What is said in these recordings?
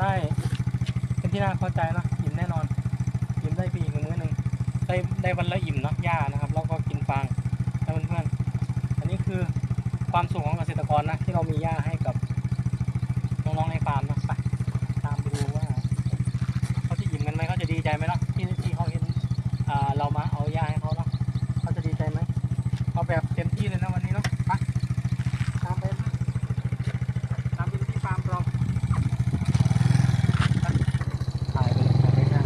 ได้เป็นที่น่าเข้าใจนะอิ่มแน่นอนอิ่มได้ไปอีกมื้อหนึ่งได้ได้วันละอิ่มเนาะหญ้านะครับ แล้วก็กินฟางนะเพื่อนๆอันนี้คือความสุขของเกษตรกรนะที่เรามีหญ้าให้กับน้องๆในฟาร์มนะไปตามไปดูว่าเขาจะอิ่มกันไหมเขาจะดีใจไหมเนาะที่ที่เขาเห็นอ่าเรามาเอาหญ้าให้เขาเนาะเขาจะดีใจไหมเอาแบบเต็มที่เลยนะวันนี้เนาะไปตามไปตามไปที่ฟาร์มเรา ถ่ายไปเลยถ่ายไปได้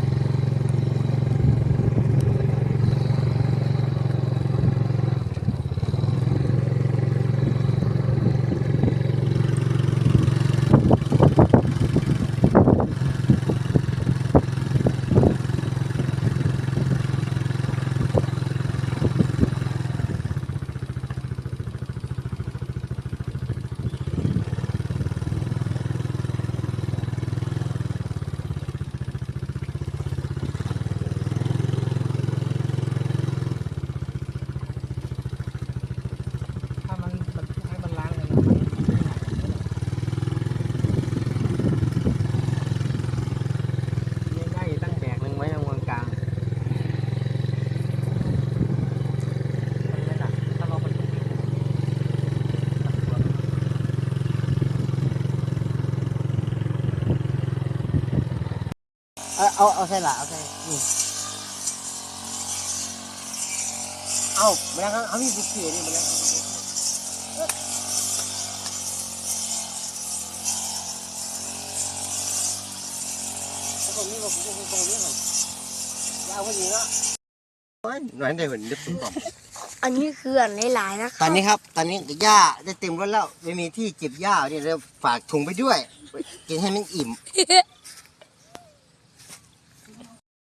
ถ้ามันมันให้มันล้างเลยนะนี่ได้ตั้งแบกหนึ่งไว้ตรงกลางกลางมันไม่หนักถ้าเราบรรทุกอยู่หนักกว่า เอาเอาเอาใส่ละเอาใส่นี่เอามาแล้วครับเขามีบุกเขียนี่มาแล้วตรงนี้เราผมตรงนี้ก่อนยาวกว่านี้เนาะหน่อยได้เหมือนเด็กผมบอกอันนี้คืออันหลายๆนะคตรัอบนนี้ครับ ตอนนี้หญ้าได้เต็มรถแล้วไม่มีที่เก็บหญ้าเนี่ยเราฝากถุงไปด้วย กินให้มันอิ่ม